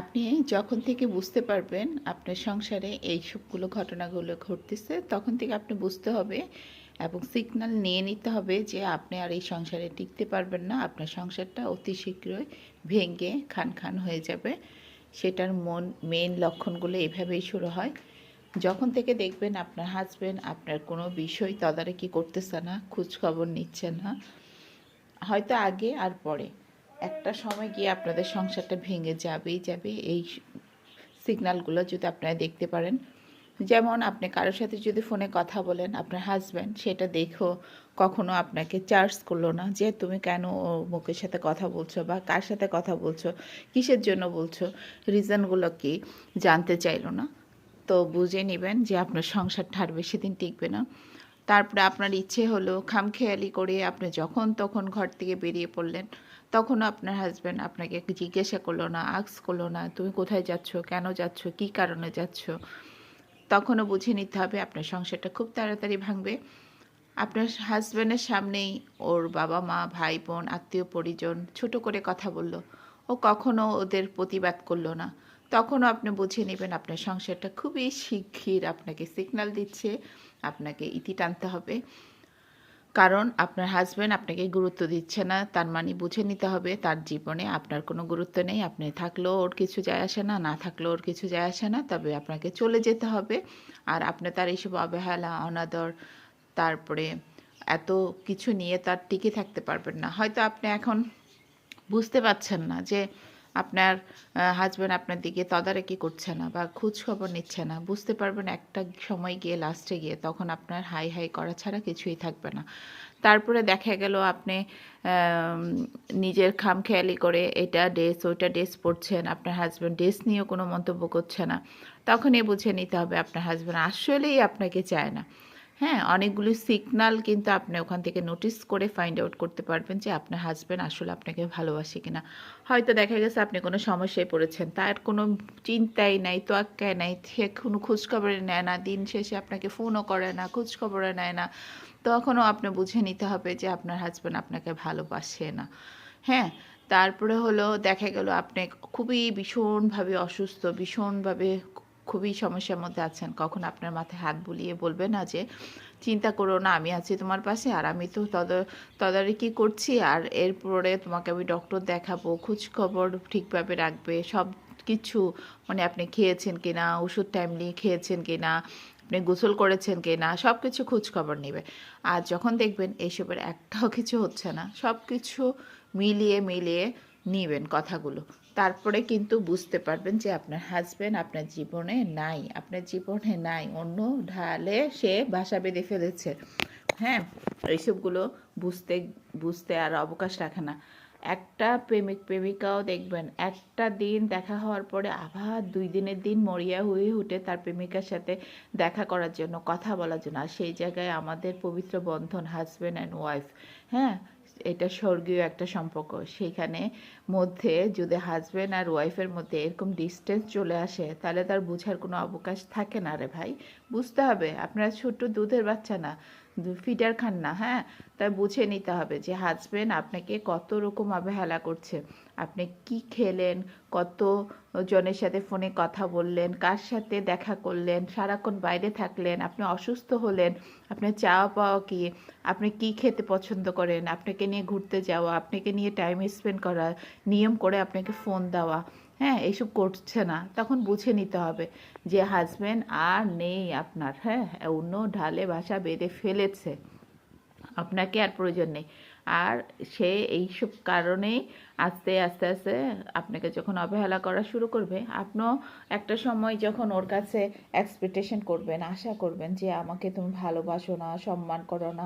আপনি যখন থেকে বুঝতে পারবেন আপনার সংসারে এই সবগুলো ঘটনাগুলো ঘটতেছে, তখন থেকে আপনি বুঝতে হবে এবং সিগন্যাল নিয়ে নিতে হবে যে আপনি আর এই সংসারে টিকতে পারবেন না। আপনার সংসারটা অতি শীঘ্রই ভেঙে খান খান হয়ে যাবে। সেটার মন মেন লক্ষণগুলো এভাবেই শুরু হয়। যখন থেকে দেখবেন আপনার হাজবেন্ড আপনার কোনো বিষয় তদারকি করতেছে না, খোঁজখবর নিচ্ছে না, হয়তো আগে আর পরে। একটা সময় গিয়ে আপনাদের সংসারটা ভেঙে যাবেই যাবে। এই সিগন্যালগুলো যদি আপনারা দেখতে পারেন। যেমন আপনি কারোর সাথে যদি ফোনে কথা বলেন, আপনার হাজব্যান্ড সেটা দেখো কখনো আপনাকে চার্জ করল না যে, তুমি কেন মুখের সাথে কথা বলছো বা কার সাথে কথা বলছো? কিসের জন্য বলছো? রিজনগুলো কি জানতে চাইলো না। তো বুঝে নেবেন যে আপনার সংসারটা আর বেশি দিন টিকবে না। তারপরে আপনার ইচ্ছে হলো খামখেয়ালি করে আপনি যখন তখন ঘর থেকে বেরিয়ে পড়লেন। তখনও আপনার হাজব্যান্ড আপনাকে জিজ্ঞাসা করল না আক্স করল না, তুমি কোথায় যাচ্ছ? কেন যাচ্ছ? কি কারণে যাচ্ছ? তখনও বুঝে নিতে হবে আপনার সংসারটা খুব তাড়াতাড়ি ভাঙবে। আপনার হাজব্যান্ডের সামনেই ওর বাবা মা, ভাই বোন, আত্মীয় পরিজন ছোট করে কথা বলল। ও কখনো ওদের প্রতিবাদ করল না। তখনও আপনি বুঝে নেবেন আপনার সংসারটা খুবই শিগগির আপনাকে সিগন্যাল দিচ্ছে, আপনাকে ইতি টানতে হবে। কারণ আপনার হাজব্যান্ড আপনাকে গুরুত্ব দিচ্ছে না, তার মানে বুঝে নিতে হবে তার জীবনে আপনার কোনো গুরুত্ব নেই, আপনি থাকলেও ওর কিছু যায় আসে না না থাকলেও ওর কিছু যায় আসে না, তবে আপনাকে চলে যেতে হবে। আর আপনি তার এইসব অবহেলা, অনাদর, তারপরে এত কিছু নিয়ে তার টিকে থাকতে পারবেন না। হয়তো আপনি এখন বুঝতে পারছেন না যে আপনার হাজব্যান্ড আপনার দিকে তদারকি করছে না বা খোঁজ খবর নিচ্ছে না। বুঝতে পারবেন একটা সময় গিয়ে লাস্টে গিয়ে তখন আপনার হাই হাই করা ছাড়া কিছুই থাকবে না। তারপরে দেখা গেল আপনি নিজের খামখেয়ালি করে এটা ড্রেস ওইটা ড্রেস পরছেন, আপনার হাজব্যান্ড ড্রেস নিয়েও কোনো মন্তব্য করছে না। তখনই বুঝে নিতে হবে আপনার হাজব্যান্ড আসলেই আপনাকে চায় না। হ্যাঁ অনেকগুলো সিগনাল কিন্তু আপনি ওখান থেকে নোটিস করে ফাইন্ড আউট করতে পারবেন যে আপনার হাজব্যান্ড আসলে আপনাকে ভালোবাসে কিনা। হয়তো দেখা গেছে আপনি কোনো সমস্যায় পড়েছেন, তার কোনো চিন্তাই নাই তোয়াক্কায় নাই, সে কোনো খোঁজখবরে নেয় না, দিন শেষে আপনাকে ফোনও করে না খোঁজখবরে নেয় না। তখনও আপনি বুঝে নিতে হবে যে আপনার হাজব্যান্ড আপনাকে ভালোবাসে না। হ্যাঁ তারপরে হলো দেখা গেল আপনি খুবই ভীষণভাবে অসুস্থ, ভীষণভাবে খুবই সমস্যার মধ্যে আছেন। কখন আপনার মাথায় হাত বুলিয়ে বলবে না যে, চিন্তা করো না, আমি আছি তোমার পাশে, আর আমি তো তদ, তদারকি করছি, আর এরপরে তোমাকে আমি ডক্টর দেখাবো, খোঁজখবর ঠিকভাবে রাখবে, সব কিছু মানে আপনি খেয়েছেন কিনা, ওষুধ টাইমলি খেয়েছেন কিনা, আপনি গোসল করেছেন কি না সব কিছু খোঁজখবর নেবে। আর যখন দেখবেন এইসবের একটাও কিছু হচ্ছে না সব কিছু মিলিয়ে মিলিয়ে নিবেন কথাগুলো। তারপরে কিন্তু বুঝতে পারবেন যে আপনার হাজবেন্ড আপনার জীবনে নাই, আপনার জীবনে নাই, অন্য ঢালে সে বাসা বেঁধে ফেলেছে। হ্যাঁ এইসবগুলো বুঝতে বুঝতে আর অবকাশ রাখে না। একটা প্রেমিক, প্রেমিকাও দেখবেন, একটা দিন দেখা হওয়ার পরে আবার দুই দিনের দিন মরিয়া হয়ে উঠে তার প্রেমিকার সাথে দেখা করার জন্য, কথা বলার জন্য। আর সেই জায়গায় আমাদের পবিত্র বন্ধন হাজব্যান্ড অ্যান্ড ওয়াইফ হ্যাঁ এটা স্বর্গীয় একটা সম্পর্ক। সেখানে মধ্যে যদি হাজব্যান্ড আর ওয়াইফের মধ্যে এরকম ডিস্টেন্স চলে আসে, তাহলে তার বুঝার কোনো অবকাশ থাকে না রে ভাই। বুঝতে হবে, আপনারা ছোট্ট দুধের বাচ্চা না। ফিডার খান না হ্যাঁ? তাই বুঝে নিতে হবে যে হাজব্যান্ড আপনাকে কত রকম অবহেলা করছে। আপনি কি খেলেন, কত জনের সাথে ফোনে কথা বললেন, কার সাথে দেখা করলেন, সারাক্ষণ বাইরে থাকলেন, আপনি অসুস্থ হলেন, আপনার চাওয়া পাওয়া কি, আপনি কি খেতে পছন্দ করেন, আপনাকে নিয়ে ঘুরতে যাওয়া, আপনাকে নিয়ে টাইম স্পেন্ড করা, নিয়ম করে আপনাকে ফোন দেওয়া হ্যাঁ এইসব করছে না। তখন বুঝে নিতে হবে যে হাজব্যান্ড আর নেই আপনার হ্যাঁ অন্য ঢালে বাসা বেঁধে ফেলেছে। আপনাকে আর প্রয়োজন নেই। আর সে এইসব কারণেই আস্তে আস্তে আস্তে আপনাকে যখন অবহেলা করা শুরু করবে, আপনিও একটা সময় যখন ওর কাছে এক্সপেকটেশন করবেন, আশা করবেন যে আমাকে তুমি ভালোবাসো না, সম্মান করো না।